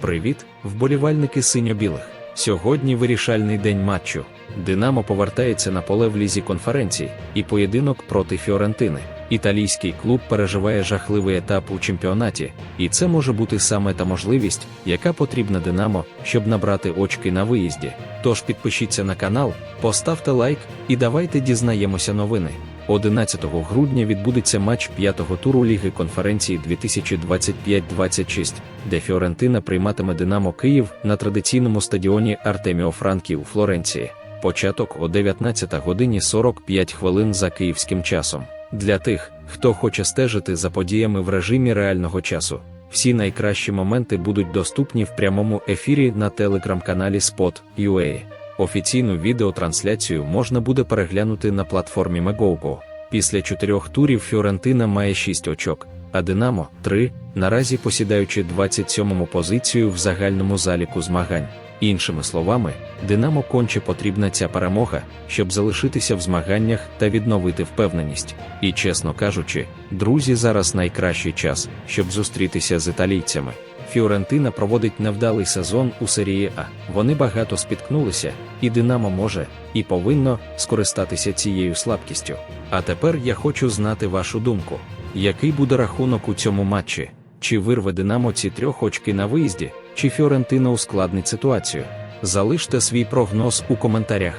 Привіт, вболівальники синьо-білих. Сьогодні вирішальний день матчу. Динамо повертається на поле в лізі конференцій і поєдинок проти Фіорентини. Італійський клуб переживає жахливий етап у чемпіонаті, і це може бути саме та можливість, яка потрібна Динамо, щоб набрати очки на виїзді. Тож підпишіться на канал, поставте лайк і давайте дізнаємося новини. 11 грудня відбудеться матч п'ятого туру Ліги конференції 2025-26, де Фіорентина прийматиме Динамо Київ на традиційному стадіоні Артеміо Франкі у Флоренції. Початок о 19 годині 45 хвилин за київським часом. Для тих, хто хоче стежити за подіями в режимі реального часу. Всі найкращі моменти будуть доступні в прямому ефірі на телеграм-каналі Spot.ua. Офіційну відеотрансляцію можна буде переглянути на платформі Megogo. Після чотирьох турів Фіорентина має 6 очок, а Динамо 3, наразі посідаючи 27-му позицію в загальному заліку змагань. Іншими словами, Динамо конче потрібна ця перемога, щоб залишитися в змаганнях та відновити впевненість. І чесно кажучи, друзі, зараз найкращий час, щоб зустрітися з італійцями. Фіорентина проводить невдалий сезон у серії А. Вони багато спіткнулися, і Динамо може і повинно скористатися цією слабкістю. А тепер я хочу знати вашу думку. Який буде рахунок у цьому матчі? Чи вирве Динамо ці трьох очки на виїзді, чи Фіорентина ускладнить ситуацію? Залиште свій прогноз у коментарях.